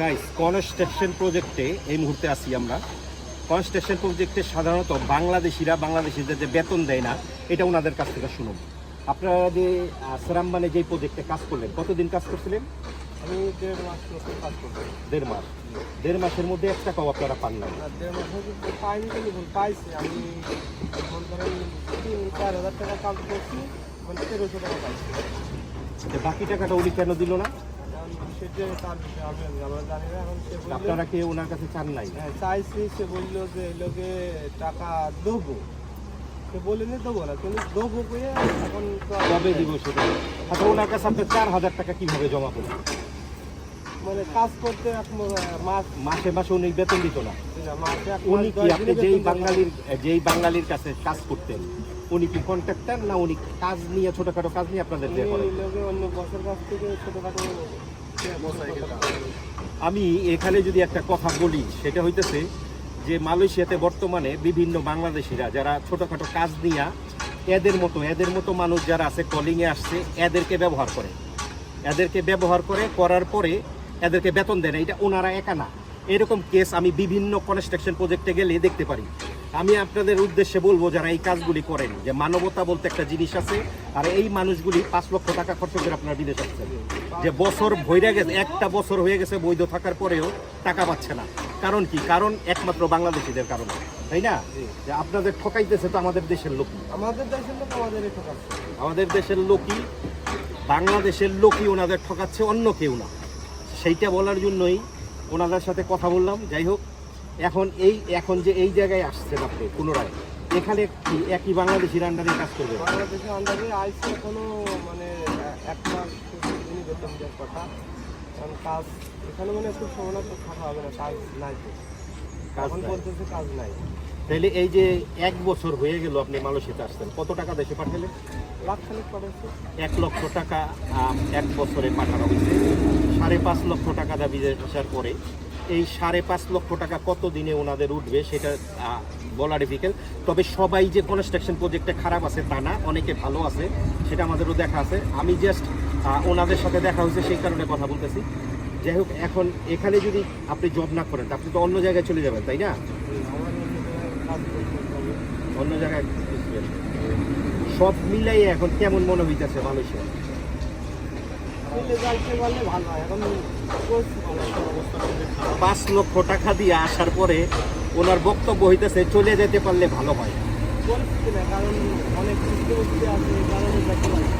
Guys construction প্রজেক্টে এই মুহূর্তে আছি আমরা। কনস্ট্রাকশন প্রজেক্টে সাধারণত বাংলাদেশিরা বাংলাদেশিদের যে বেতন দেয় না এটা ওনাদের কাছ থেকে শুনুন। আপনারা যে সেরামবানে যে প্রজেক্টে কাজ করলেন কতদিন কাজ করছিলেন? আমি দেড় মাস কাজ করব দেড় মাস। দেড় মাসের মধ্যে এক টাকাও আপনারা পান আর দেড় মাস পাইনি ভুল পাইছি। আমি মনে তিন চার হাজার টাকা কাজ করছি মানে তেরোশো টাকা পাইছি। বাকি টাকাটা উনি কেন দিল না? আপনারা কি ওনার কাছে চান নাই? হ্যাঁ চাইছি সে বলল যে লোকে টাকা দেবো। সে বলিনি দেবো না কিন্তু দেবো কয়ে এখন কবে দিব সেটা? আচ্ছা ওনার কাছে আপনি চার হাজার টাকা কীভাবে জমা করবেন? মানে কাজ করতে মাস মাসে মাসে উনি বেতন দিত না। মাসে উনি কি আপনি যেই। বাঙালির যেই বাঙালির কাছে কাজ করতেন উনি কি কন্ট্রাক্টর না উনি কাজ নিয়ে ছোটখাটো কাজ নিয়ে আপনাদের দিয়ে করেন? অন্য বসের কাছ থেকে ছোটখাটো আমি এখানে যদি একটা কথা বলি, সেটা হইতেছে যে মালয়েশিয়াতে বর্তমানে বিভিন্ন বাংলাদেশিরা যারা ছোটখাটো কাজ নিয়ে এদের মতো এদের মতো মানুষ যারা আছে কলিংয়ে আসছে, এদেরকে ব্যবহার করে। এদেরকে ব্যবহার করে, করার পরে এদেরকে বেতন দেয় না। এটা ওনারা একা না। এরকম কেস আমি বিভিন্ন কনস্ট্রাকশন প্রজেক্টে গেলে দেখতে পারি। আমি আপনাদের উদ্দেশ্যে বলব যারা এই কাজগুলি করেন যে মানবতা বলতে একটা জিনিস আছে আর এই মানুষগুলি পাঁচ লক্ষ টাকা খরচ করে আপনার বিদেশ আসছেন। যে বছর ভইরা গেছে একটা বছর হয়ে গেছে বৈধ থাকার পরেও টাকা পাচ্ছে না। কারণ কি? কারণ একমাত্র বাংলাদেশিদের কারণে তাই না? যে আপনাদের ঠকাইতেছে তো আমাদের দেশের লোকই। আমাদের দেশের লোক আমাদের ঠকাচ্ছে। আমাদের দেশের লোকই বাংলাদেশের লোকই ওনাদের ঠকাচ্ছে অন্য কেউ না। সেইটা বলার জন্যই ওনাদের সাথে কথা বললাম। যাই হোক এখন এই এখন যে এই জায়গায় আসছেন আপনি পুনরায় এখানে কি একই বাংলাদেশির আন্ডারে কাজ করবে বাংলাদেশের আন্ডারে আইসি এখনও মানে এক মাস দিনই বেতন দেওয়ার কথা। কারণ কাজ এখানে মানে খুব সময় তো থাকা হবে না কাজ নাই এখন। বলতেছে কাজ নাই। তাহলে এই যে এক বছর হয়ে গেল আপনি মালয়েশিয়াতে আসছেন কত টাকা দেশে পাঠালেন? এক লক্ষ টাকা এক বছরে পাঠানো হয়েছে। সাড়ে পাঁচ লক্ষ টাকা দা বিদেশ আসার পরে এই সাড়ে পাঁচ লক্ষ টাকা কত দিনে ওনাদের উঠবে সেটা বলা ডিফিকাল্ট তবে সবাই যে কনস্ট্রাকশন প্রজেক্টে খারাপ আছে তা না, অনেকে ভালো আছে, সেটা আমাদেরও দেখা আছে। আমি জাস্ট ওনাদের সাথে দেখা হয়েছে, সেই কারণে কথা বলতেছি। যাই হোক, এখন এখানে যদি আপনি জব না করেন, আপনি তো অন্য জায়গায় চলে যাবেন, তাই না? অন্য জায়গায়, সব মিলাই এখন কেমন মনে হইতেছে মানুষের মিলে যাইতে পারলে ভালো হয় এখন করছি ভালো অবস্থা পাঁচ লক্ষ টাকা দিয়ে আসার পরে ওনার বক্তব্য হইতেছে, চলে যেতে পারলে ভালো হয়। কারণ অনেক আছে